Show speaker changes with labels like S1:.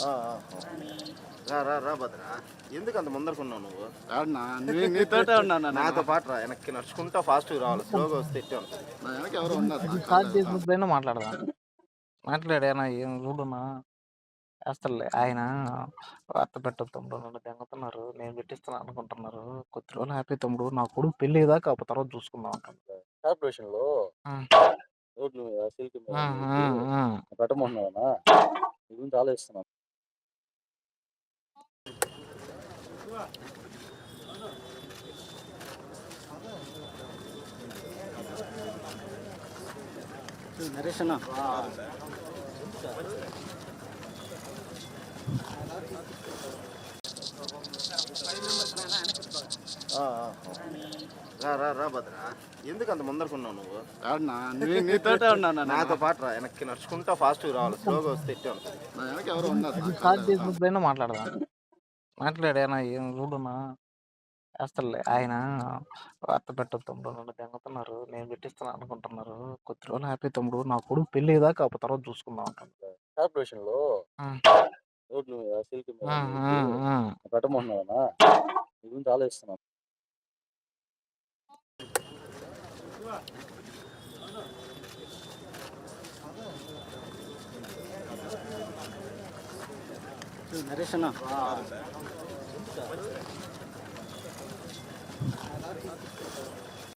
S1: ఆ, ఆ, రా రా రా భద్ర. ఎందుకు అంత ముందరకున్నావు నువ్వు?
S2: నీతోటే.
S1: నాతో పాటు రా వెనక్కి నడుచుకుంటా ఫాస్ట్గా రావాలి. స్లోగా వస్తే ఎట్టే ఉంటుంది.
S2: నా వెనక ఎవరు ఉన్నారు
S3: కాల్ చేసినప్పుడైనా మాట్లాడదాం? మాట్లాడానా ఏం చూడునా వేస్తలే ఆయన వార్త పెట్టదు తమ్ముడు నన్ను దెంగతున్నారు. నేను పెట్టిస్తాను అనుకుంటున్నారు. కొద్ది రోజులు హ్యాపీ తమ్ముడు నా కొడుకు పెళ్ళి దాకా తర్వాత చూసుకుందాం అంటాను కార్పొరేషన్లో.
S4: రోడ్లు సిల్క్. పెట్టమంటున్నావా? నీ గురించి ఆలోచిస్తున్నాను.
S2: నరేష్ అన్న
S1: ఆ, ఆ, రా రా రా భద్ర. ఎందుకు అంత ముందరకున్నావు నువ్వు?
S2: అవునా నీ నీతోటే ఉన్నాను నేను.
S1: నాతో పాటు రా వెనక్కి నడుచుకుంటా ఫాస్ట్గా రావాలి. స్లోగా వస్తే ఎట్టే ఉంటుంది.
S2: నా వెనక ఎవరు ఉన్నారు.
S3: కాల్ చేసినప్పుడైనా మాట్లాడదాం. మాట్లాడానా? ఏం చూడునా? వేస్తలే ఆయన వార్త పెట్టదు తమ్ముడు నన్ను దెంగతున్నారు నేను పెట్టిస్తాను అనుకుంటున్నారు. కొద్ది రోజులు హ్యాపీ తమ్ముడు. నా కొడుకు పెళ్ళి దాకా అప్పుడు తర్వాత చూసుకుందాం అంటాను.
S4: కార్పొరేషన్లో
S3: ఆ.
S4: రోడ్లు మీద సిల్క్ మీద
S3: ఆ, ఆ, ఆ.
S4: పెట్టమంటున్నావా నీ గురించి ఆలోచిస్తున్నాను.
S2: నరేష్ అన్న